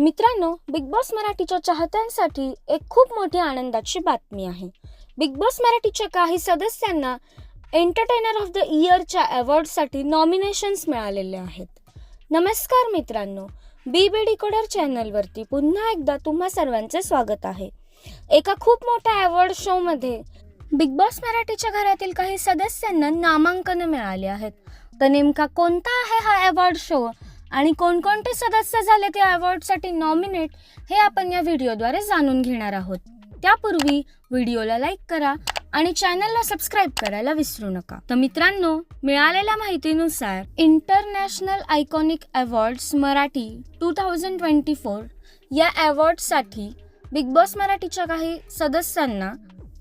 मित्रांनो big boss मराठीच्या चाहत्यांसाठी एक खूप मोठी आनंदाची बातमी आहे. बिग बॉस मराठीच्या काही सदस्यांना एंटरटेनर ऑफ द इयरच्या अवॉर्डसाठी नॉमिनेशन्स मिळालेले आहेत. नमस्कार मित्रांनो बी बी डिकोडर चॅनलवरती पुन्हा एकदा तुम्हा सर्वांचे स्वागत आहे. एका खूप मोठ्या अवॉर्ड शोमध्ये बिग बॉस मराठीच्या घरातील काही सदस्यांना नामांकन मिळाले आहेत. तर नेमका कोणता आहे हा अवॉर्ड शो आणि कोणकोणते सदस्य झाले त्या अवॉर्डसाठी नॉमिनेट हे आपण या व्हिडिओद्वारे जाणून घेणार आहोत. त्यापूर्वी व्हिडिओला लाईक करा आणि चॅनलला सबस्क्राईब करायला विसरू नका. तर मित्रांनो मिळालेल्या माहितीनुसार international iconic awards Marathi two thousand twenty four या अवॉर्डसाठी बिग बॉस मराठीच्या काही सदस्यांना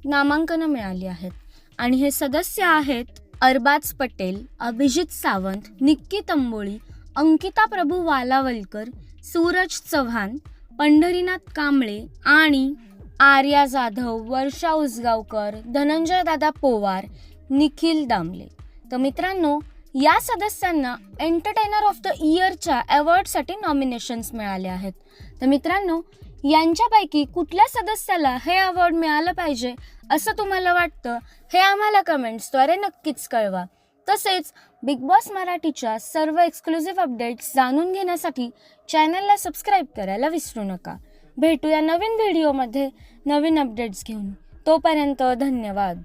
नामांकनं मिळाली आहेत. आणि हे सदस्य आहेत अरबाज पटेल अभिजित सावंत निक्की तंबोळी अंकिता प्रभू वालावलकर सूरज चव्हाण पंढरीनाथ कांबळे आणि आर्या जाधव वर्षा उसगावकर धनंजय दादा पोवार निखिल दामले. तर मित्रांनो या सदस्यांना एंटरटेनर ऑफ द इयरच्या अवॉर्डसाठी नॉमिनेशन्स मिळाले आहेत. तर मित्रांनो यांच्यापैकी कुठल्या सदस्याला हे अवॉर्ड मिळालं पाहिजे असं तुम्हाला वाटतं हे आम्हाला कमेंट्सद्वारे नक्कीच कळवा. तसेच बिग बॉस मराठीच्या सर्व एक्सक्लुझिव्ह अपडेट्स जाणून घेण्यासाठी चॅनलला सबस्क्राईब करायला विसरू नका. भेटूया नवीन व्हिडिओमध्ये नवीन अपडेट्स घेऊन. तोपर्यंत धन्यवाद.